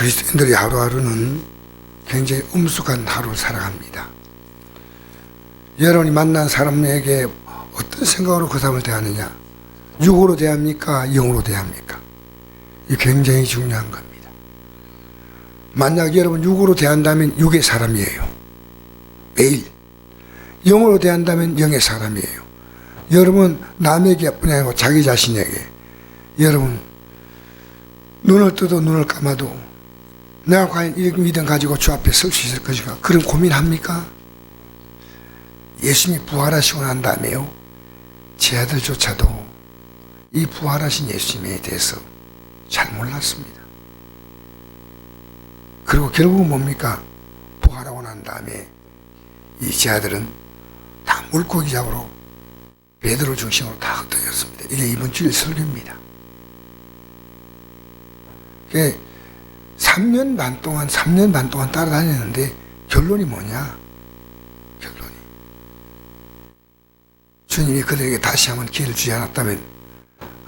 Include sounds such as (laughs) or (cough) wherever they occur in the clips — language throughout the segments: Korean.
그리스도인들이 하루하루는 굉장히 엄숙한 하루를 살아갑니다. 여러분이 만난 사람에게 어떤 생각으로 그 사람을 대하느냐? 육으로 대합니까? 영으로 대합니까? 이 굉장히 중요한 겁니다. 만약 여러분 육으로 대한다면 육의 사람이에요. 매일. 영으로 대한다면 영의 사람이에요. 여러분 남에게 뿐 아니고 자기 자신에게 여러분 눈을 떠도 눈을 감아도 내가 과연 이 믿음 가지고 주 앞에 설 수 있을 것인가 그런 고민합니까? 예수님이 부활하시고 난 다음에요 제 아들조차도 이 부활하신 예수님에 대해서 잘 몰랐습니다. 그리고 결국은 뭡니까? 부활하고 난 다음에 이 제 아들은 다 물고기 잡으러 베드로 중심으로 다 흩어졌습니다. 이게 이번 주일 설교입니다. 그게 3년 반 동안, 3년 반 동안 따라다녔는데 결론이 뭐냐? 결론이. 주님이 그들에게 다시 한번 기회를 주지 않았다면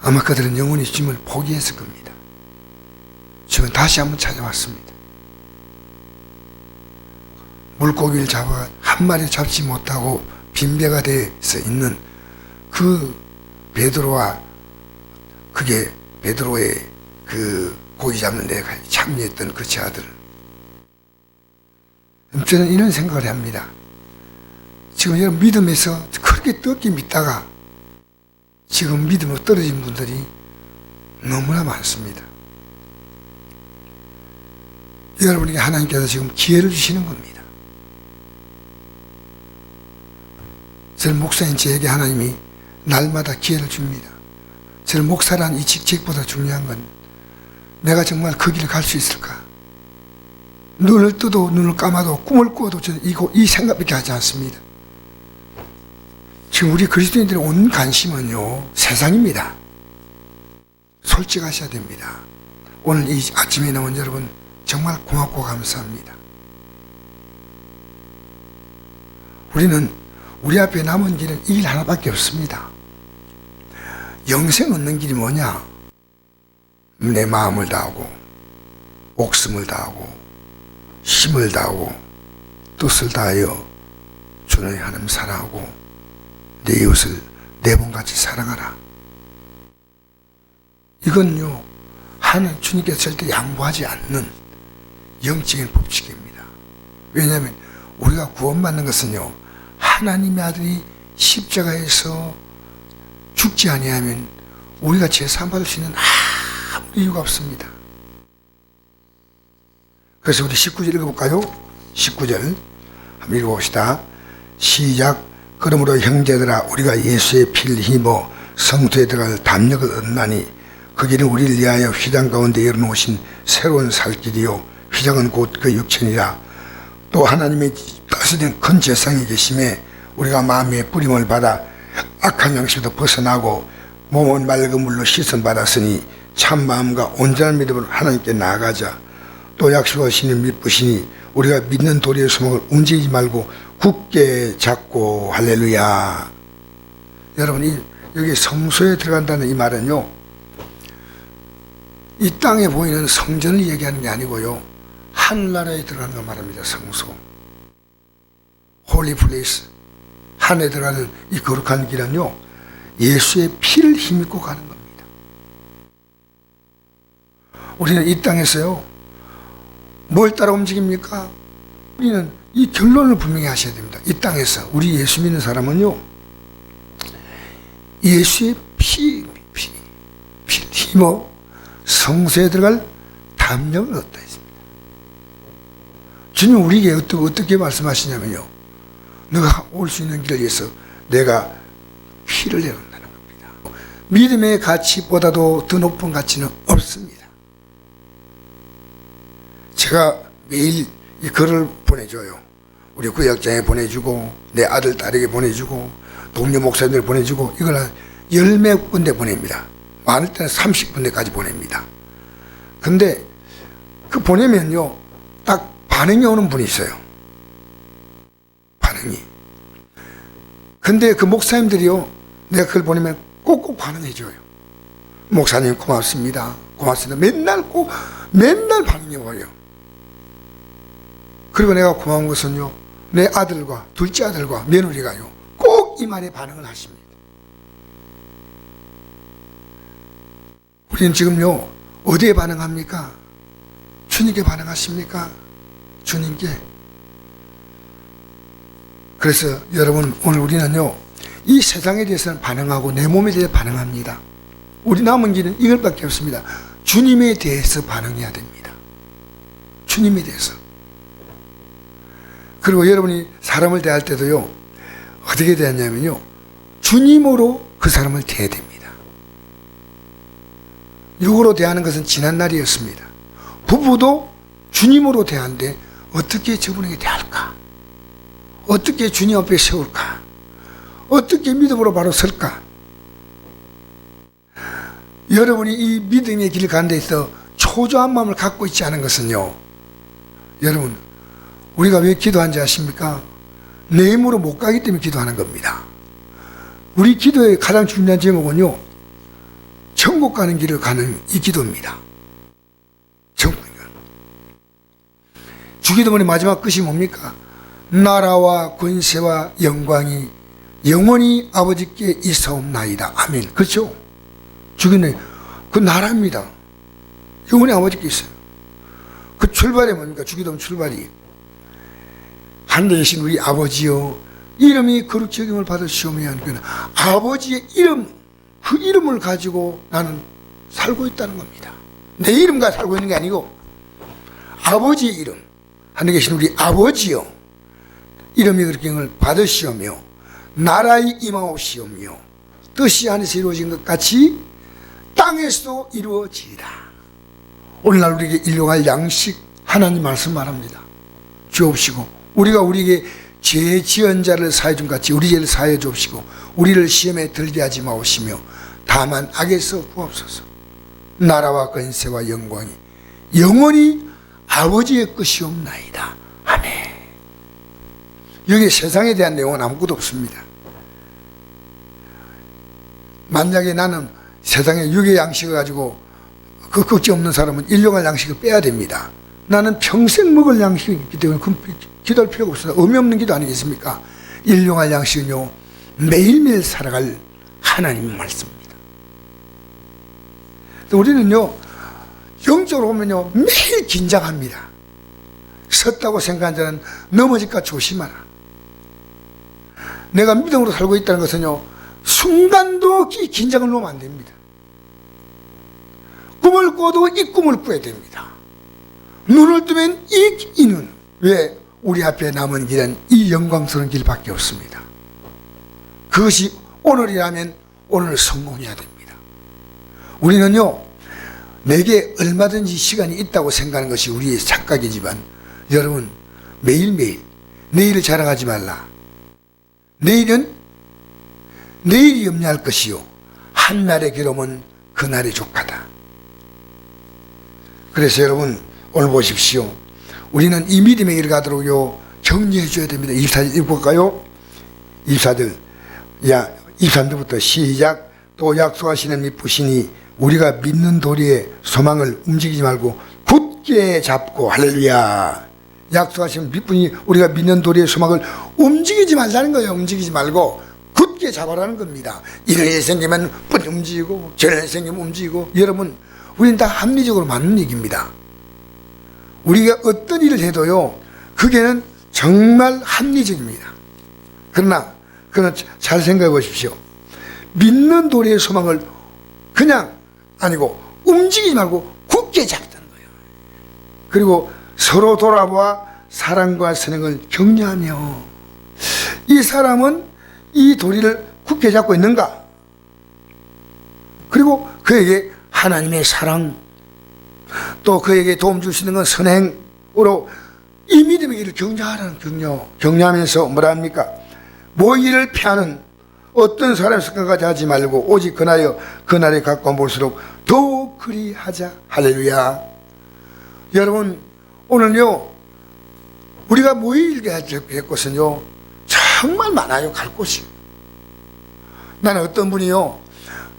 아마 그들은 영원히 주님을 포기했을 겁니다. 주님은 다시 한번 찾아왔습니다. 물고기를 잡아 한 마리 잡지 못하고 빈배가 돼서 있는 그 베드로와 그게 베드로의 그 고기 잡는 데 참여했던 그 제아들 저는 이런 생각을 합니다. 지금 여러분 믿음에서 그렇게 뜨겁게 믿다가 지금 믿음으로 떨어진 분들이 너무나 많습니다. 여러분에게 하나님께서 지금 기회를 주시는 겁니다. 저는 목사인 저에게 하나님이 날마다 기회를 줍니다. 저는 목사란 이 직책보다 중요한 건 내가 정말 그 길을 갈 수 있을까? 눈을 뜨도 눈을 감아도 꿈을 꾸어도 저는 이거 이 생각밖에 하지 않습니다. 지금 우리 그리스도인들의 온 관심은요 세상입니다. 솔직하셔야 됩니다. 오늘 이 아침에 나온 여러분 정말 고맙고 감사합니다. 우리는 우리 앞에 남은 길은 이 길 하나밖에 없습니다. 영생 얻는 길이 뭐냐? 내 마음을 다하고, 목숨을 다하고, 힘을 다하고, 뜻을 다하여 주의 하나님 사랑하고, 내 이웃을 내 몸같이 사랑하라. 이건요, 하나님 주님께서 절대 양보하지 않는 영적인 법칙입니다. 왜냐하면 우리가 구원받는 것은요, 하나님의 아들이 십자가에서 죽지 아니하면 우리가 제사 받을 수 있는 이유가 없습니다. 그래서 우리 19절 읽어볼까요? 19절 한번 읽어봅시다. 시작 그러므로 형제들아 우리가 예수의 피를 힘입어 성토에 들어갈 담력을 얻나니 그 길은 우리를 위하여 휘장 가운데 열어놓으신 새로운 살 길이요 휘장은 곧 그 육천이라 또 하나님의 다스린 큰 재상이 계심에 우리가 마음의 뿌림을 받아 악한 양식도 벗어나고 몸은 맑은 물로 씻음 받았으니 참 마음과 온전한 믿음으로 하나님께 나아가자. 또 약속하시는 믿으시니 우리가 믿는 도리의 소목을 움직이지 말고 굳게 잡고 할렐루야. 여러분 이 여기 성소에 들어간다는 이 말은요 이 땅에 보이는 성전을 얘기하는 게 아니고요 하늘나라에 들어가는 걸 말합니다 성소. 홀리 플레이스 하늘에 들어가는 이 거룩한 길은요 예수의 피를 힘입고 가는 겁니다 우리는 이 땅에서요 뭘 따라 움직입니까? 우리는 이 결론을 분명히 하셔야 됩니다 이 땅에서 우리 예수 믿는 사람은요 예수의 피, 피, 피를 힘어 성소에 들어갈 담력을 얻다 했습니다 주님 우리에게 어떻게 말씀하시냐면요 너가 올 수 있는 길을 위해서 내가 피를 내놓는다는 겁니다. 믿음의 가치보다도 더 높은 가치는 없습니다. 제가 매일 이 글을 보내줘요. 우리 구역장에 보내주고 내 아들 딸에게 보내주고 동료 목사님들 보내주고 이걸 한 열몇 군데 보냅니다. 많을 때는 30군데까지 보냅니다. 근데 그 보내면요 딱 반응이 오는 분이 있어요. 반응이. 근데 그 목사님들이요, 내가 그걸 보내면 꼭꼭 반응해줘요. 목사님 고맙습니다. 고맙습니다. 맨날 꼭 맨날 반응이 와요. 그리고 내가 고마운 것은요. 내 아들과 둘째 아들과 며느리가요. 꼭 이 말에 반응을 하십니다. 우리는 지금요. 어디에 반응합니까? 주님께 반응하십니까? 주님께. 그래서 여러분 오늘 우리는요. 이 세상에 대해서는 반응하고 내 몸에 대해 반응합니다. 우리 남은 길은 이것밖에 없습니다. 주님에 대해서 반응해야 됩니다. 주님에 대해서. 그리고 여러분이 사람을 대할 때도요. 어떻게 대하냐면요. 주님으로 그 사람을 대해야 됩니다. 육으로 대하는 것은 지난 날이었습니다. 부부도 주님으로 대하는데 어떻게 저분에게 대할까? 어떻게 주님 앞에 세울까? 어떻게 믿음으로 바로 설까? 여러분이 이 믿음의 길을 가는 데 있어 초조한 마음을 갖고 있지 않은 것은요. 여러분, 우리가 왜 기도한지 아십니까? 내 힘으로 못 가기 때문에 기도하는 겁니다. 우리 기도의 가장 중요한 제목은요. 천국 가는 길을 가는 이 기도입니다. 천국이요. 주기도문의 마지막 끝이 뭡니까? 나라와 권세와 영광이 영원히 아버지께 있사옵나이다. 아멘. 그렇죠? 주기는 그 나라입니다. 영원히 아버지께 있어요. 그 출발이 뭡니까? 주기도문 출발이. 하늘에 계신 우리 아버지요. 이름이 받으시오면 그 아버지의 이름, 그 이름을 가지고 나는 살고 있다는 겁니다. 내 이름과 살고 있는 게 아니고 아버지의 이름, 하늘에 계신 우리 아버지요. 이름이 그렇게 영을 받으시오며 나라의 임하옵시오며 뜻이 하늘에서 이루어진 것 같이 땅에서도 이루어지리라. 오늘날 우리에게 일용할 양식 하나님 말씀 말합니다. 주옵시고 우리가 우리에게 죄 지은 자를 사해 준 같이 우리 죄를 사해 주옵시고 우리를 시험에 들게 하지 마옵시며 다만 악에서 구하옵소서. 나라와 권세와 영광이 영원히 아버지의 것이옵나이다. 아멘. 여기 세상에 대한 내용은 아무것도 없습니다. 만약에 나는 세상에 육의 양식을 가지고 그 걱정 없는 사람은 일용할 양식을 빼야 됩니다. 나는 평생 먹을 양식이 있기 때문에 그 기도할 필요가 없어요. 의미 없는 기도 아니겠습니까? 일용할 양식은요, 매일매일 살아갈 하나님의 말씀입니다. 우리는요, 영적으로 보면요, 매일 긴장합니다. 섰다고 생각한 자는 넘어질까 조심하라. 내가 믿음으로 살고 있다는 것은요, 순간도 이 긴장을 놓으면 안 됩니다. 꿈을 꿔도 이 꿈을 꿔야 됩니다. 눈을 뜨면 이, 이 눈. 왜? 우리 앞에 남은 길은 이 영광스러운 길밖에 없습니다. 그것이 오늘이라면 오늘 성공해야 됩니다. 우리는요, 내게 얼마든지 시간이 있다고 생각하는 것이 우리의 착각이지만, 여러분, 매일매일, 내일을 자랑하지 말라. 내일은 내일이 염려할 것이요. 한날의 괴로움은 그날의 조카다. 그래서 여러분, 오늘 보십시오. 우리는 이 믿음의 길을 가도록요, 정리해 줘야 됩니다. 24절 읽어볼까요? 24절. 야, 23절부터 시작. 또 약속하시는 믿으시니 우리가 믿는 도리에 소망을 움직이지 말고 굳게 잡고 할렐루야. 약속하시는 믿분이 우리가 믿는 도리의 소망을 움직이지 말라는 거예요. 움직이지 말고 굳게 잡아라는 겁니다. 이런 일이 생기면 뻔히 움직이고 저런 일이 생기면 움직이고 여러분 우리는 다 합리적으로 맞는 얘기입니다. 우리가 어떤 일을 해도요 그게는 정말 합리적입니다. 그러나 그러나 잘 생각해 보십시오. 믿는 도리의 소망을 그냥 아니고 움직이지 말고 굳게 잡자는 거예요. 그리고 서로 돌아보아 사랑과 선행을 격려하며 이 사람은 이 도리를 굳게 잡고 있는가? 그리고 그에게 하나님의 사랑 또 그에게 도움 있는 건 선행으로 이 믿음의 길을 격려하라는 격려 격려하면서 뭐라 합니까? 모의를 피하는 어떤 사람의 습관까지 하지 말고 오직 그날여 그날에 가까운 볼수록 더욱 그리 하자. 할렐루야. 여러분 오늘요 우리가 모이게 할 것은요 정말 많아요. 갈 곳이. 나는 어떤 분이요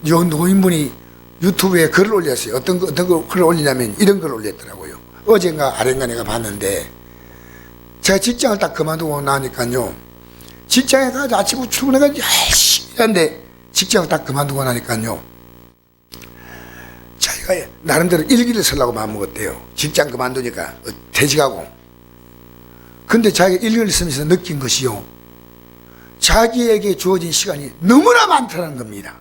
요 노인분이 유튜브에 글을 올렸어요. 어떤 거, 어떤 거 글을 올리냐면 이런 글을 올렸더라고요. 어젠가 아ren가 내가 봤는데 제가 직장을 딱 그만두고 나니까요. 직장에 가서 아침에 출근해가지고 열심히 하는데 직장을 딱 그만두고 나니까요. 자기가 나름대로 일기를 쓰려고 마음먹었대요. 직장 그만두니까 어, 퇴직하고. 근데 자기가 일기를 쓰면서 느낀 것이요. 자기에게 주어진 시간이 너무나 많다는 겁니다.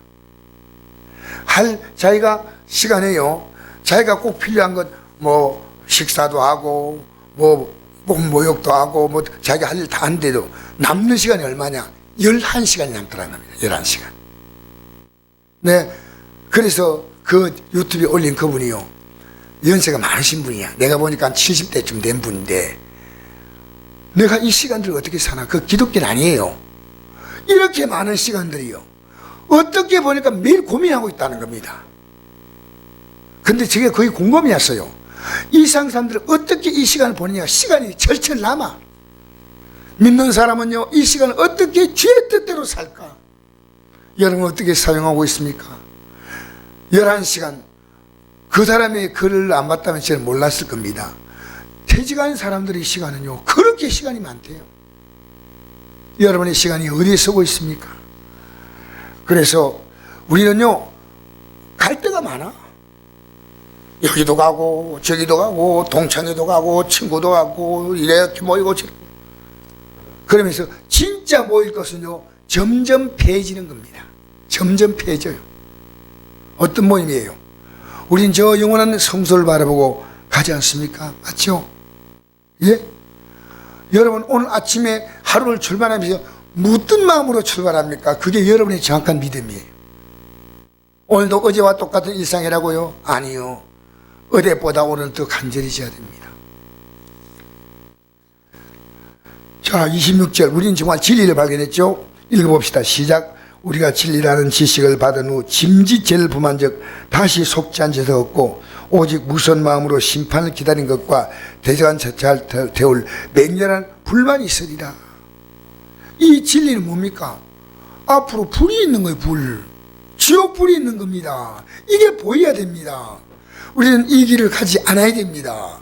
할 자기가 시간에요. 자기가 꼭 필요한 것 뭐 식사도 하고 뭐 목욕도 하고 뭐 자기 할일다 하는데도 남는 시간이 얼마냐? 11시간이 남더라는 겁니다. 11시간. 네. 그래서 그 유튜브에 올린 그분이요. 연세가 많으신 분이야. 내가 보니까 한 70대쯤 된 분인데 내가 이 시간들을 어떻게 사나? 그 기독교는 아니에요. 이렇게 많은 시간들이요. 어떻게 보니까 매일 고민하고 있다는 겁니다. 근데 저게 거의 공범이었어요. 이상 사람들은 어떻게 이 시간을 보느냐. 시간이 절철 남아. 믿는 사람은요, 이 시간을 어떻게 주의 뜻대로 살까? 여러분 어떻게 사용하고 있습니까? 11시간. 그 사람의 글을 안 봤다면 저는 몰랐을 겁니다. 퇴직한 사람들의 시간은요, 그렇게 시간이 많대요. 여러분의 시간이 어디에 쓰고 있습니까? 그래서 우리는요, 갈 데가 많아. 여기도 가고, 저기도 가고, 동창회도 가고, 친구도 가고, 이렇게 모이고. 그러면서 진짜 모일 것은요, 점점 패해지는 겁니다. 점점 패해져요. 어떤 모임이에요? 우린 저 영원한 성소를 바라보고 가지 않습니까? 맞죠? 예? 여러분, 오늘 아침에 하루를 출발하면서 무슨 마음으로 출발합니까? 그게 여러분의 정확한 믿음이에요. 오늘도 어제와 똑같은 일상이라고요? 아니요. 어제보다 오늘 더 간절해져야 됩니다. 자, 26절. 우리는 정말 진리를 발견했죠? 읽어봅시다. 시작. 우리가 진리라는 지식을 받은 후 짐짓죄를 범한 적 다시 속지 죄가 없고 오직 무선 마음으로 심판을 기다린 것과 대적한 잘 태울 맹렬한 불만이 있으리라. 이 진리는 뭡니까? 앞으로 불이 있는 거예요, 불. 지옥 불이 있는 겁니다. 이게 보여야 됩니다. 우리는 이 길을 가지 않아야 됩니다.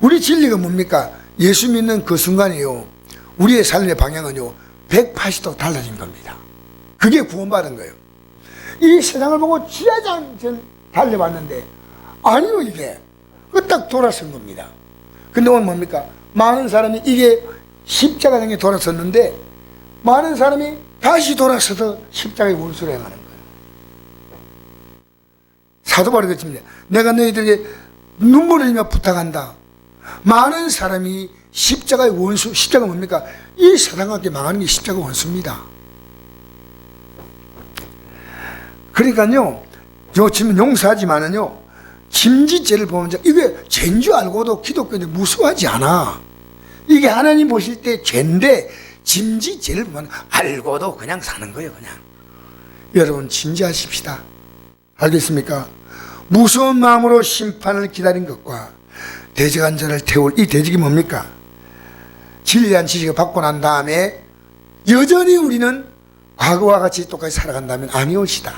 우리 진리가 뭡니까? 예수 믿는 그 순간이요. 우리의 삶의 방향은요. 180도 달라진 겁니다. 그게 구원받은 거예요. 이 세상을 보고 지하장 전 달려봤는데 아니요 이게 그 딱 돌아선 겁니다. 근데 오늘 뭡니까? 많은 사람이 이게 십자가 등에 돌아섰는데 많은 사람이 다시 돌아서서 십자가의 원수를 행하는 거예요. 사도 바울이 그랬습니다. 내가 너희들에게 눈물을 흘리며 부탁한다. 많은 사람이 십자가의 원수, 십자가 뭡니까? 이 세상하게 망하는 게 십자가 원수입니다. 그러니까요, 요즘은 용서하지만은요, 짐짓죄를 보면 이게 죄인 줄 알고도 기독교인들 무서워하지 않아. 이게 하나님 보실 때 죄인데 짐짓죄를 보면 알고도 그냥 사는 거예요, 그냥. 여러분 진지하십시다. 알겠습니까? 무서운 마음으로 심판을 기다린 것과 대적한 자를 태울 이 대적이 뭡니까? 진리한 지식을 받고 난 다음에 여전히 우리는 과거와 같이 똑같이 살아간다면 아니오시다.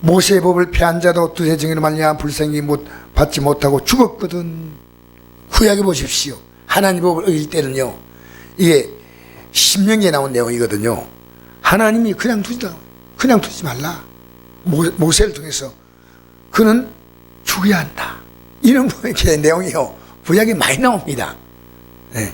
모세의 법을 피한 자도 두세 증인으로 말미암아 불생이 못 받지 못하고 죽었거든. 후약해 보십시오. 하나님 법을 어길 때는요. 이게 신명기에 나온 내용이거든요. 하나님이 그냥 두지다. 그냥 두지 말라. 모, 모세를 통해서 그는 죽여야 한다. 이런 (laughs) 게 내용이요. 구약에 많이 나옵니다. 네.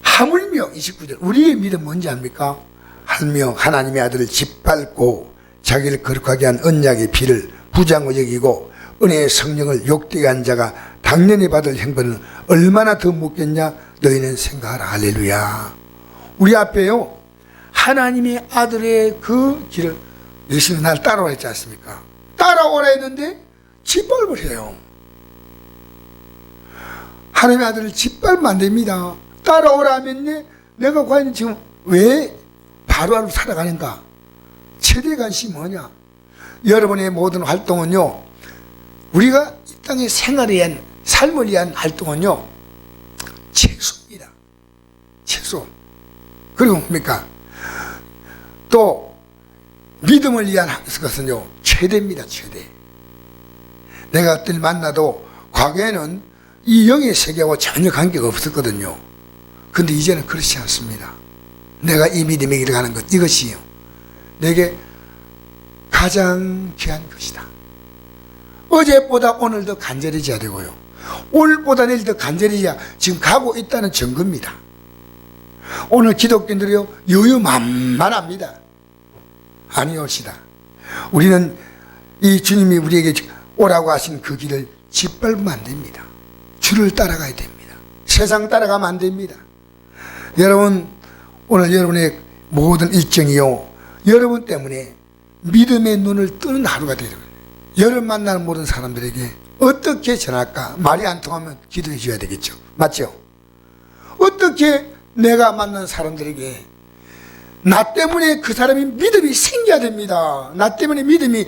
하물며 29절 우리의 믿음 뭔지 압니까? 하며 하나님의 아들을 짓밟고 자기를 거룩하게 한 언약의 피를 부장을 여기고 은혜의 성령을 욕되게 한 자가 당연히 받을 행보는 얼마나 더 묻겠냐? 너희는 생각하라. 할렐루야. 우리 앞에요. 하나님의 아들의 그 길을 예수님 날 따라오라 했지 않습니까? 따라오라 했는데 짓밟으래요. 하나님의 아들을 짓밟으면 안 됩니다. 따라오라 하면 내가 과연 지금 왜 바로하로 살아가는가? 최대 관심이 뭐냐? 여러분의 모든 활동은요, 우리가 이 땅의 생활에 의한, 삶을 위한 활동은요, 최소입니다. 최소. 그리고 뭡니까? 또, 믿음을 위한 것은요 최대입니다 최대. 내가 어떤 만나도 과거에는 이 영의 세계와 전혀 관계가 없었거든요. 근데 이제는 그렇지 않습니다. 내가 이 믿음의 길을 가는 것 이것이요. 내게 가장 귀한 것이다. 어제보다 오늘 더 간절해져야 되고요. 오늘보다 내일 더 간절해져야 지금 가고 있다는 증거입니다. 오늘 기독교인들이요 여유 만만합니다. 아니올시다. 우리는 이 주님이 우리에게 오라고 하신 그 길을 짓밟으면 안 됩니다. 주를 따라가야 됩니다. 세상 따라가면 안 됩니다. 여러분 오늘 여러분의 모든 일정이요 여러분 때문에 믿음의 눈을 뜨는 하루가 되는 거예요. 여러분 만나는 모든 사람들에게 어떻게 전할까 말이 안 통하면 기도해 줘야 되겠죠. 맞죠? 어떻게 내가 만난 사람들에게 나 때문에 그 사람이 믿음이 생겨야 됩니다. 나 때문에 믿음이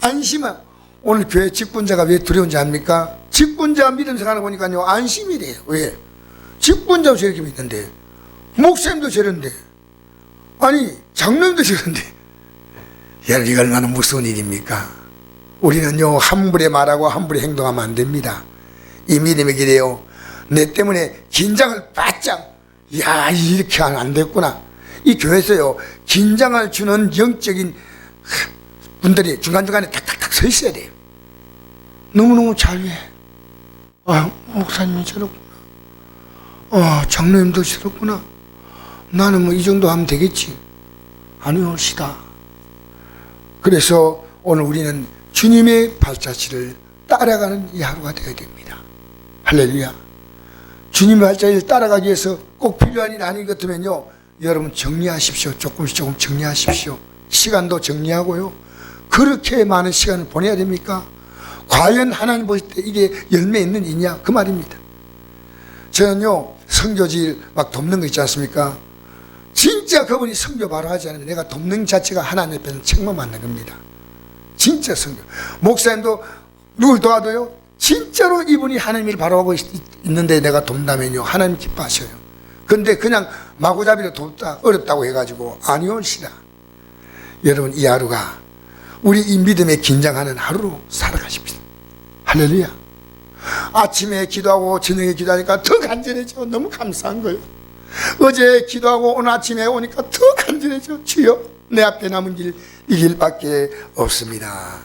안심한 오늘 교회 직분자가 왜 두려운지 압니까? 직분자 믿음 거 보니까요 안심이 돼요. 왜? 직분자도 저렇게 믿는데 목사님도 저런데 아니 장로님도 저런데 여러분 이거 얼마나 무서운 일입니까? 우리는요 함부로 말하고 함부로 행동하면 안 됩니다. 이 믿음의 길이에요. 내 때문에 긴장을 바짝 야 이렇게 안 됐구나. 이 교회에서요 긴장을 주는 영적인 분들이 중간중간에 탁탁탁 서 있어야 돼요. 너무너무 잘해. 아 목사님이 저렇구나. 아 장로님도 저렇구나. 나는 뭐 이 정도 하면 되겠지. 아니올시다. 그래서 오늘 우리는 주님의 발자취를 따라가는 이 하루가 되어야 됩니다. 할렐루야. 주님의 발자취를 따라가기 위해서 꼭 필요한 일 아닌 것 같으면요. 여러분 정리하십시오. 조금씩 조금 정리하십시오. 시간도 정리하고요. 그렇게 많은 시간을 보내야 됩니까? 과연 하나님 보실 때 이게 열매 있는 일이냐? 그 말입니다. 저는요, 성교질 막 돕는 거 있지 않습니까? 진짜 그분이 성교 바로 하지 않으면 내가 돕는 자체가 하나님 앞에서 책망 받는 겁니다. 진짜 성교. 목사님도 누굴 도와도요? 진짜로 이분이 하나님 일 바로 하고 있, 있는데 내가 돕다면요. 하나님 기뻐하셔요. 근데 그냥 마구잡이로 돕다 어렵다고 해가지고 아니올시다. 여러분 이 하루가 우리 이 믿음에 긴장하는 하루로 살아가십시다. 할렐루야. 아침에 기도하고 저녁에 기도하니까 더 간절해져. 너무 감사한 거예요. 어제 기도하고 오늘 아침에 오니까 더 간절해져. 주여 내 앞에 남은 길 이 길밖에 없습니다.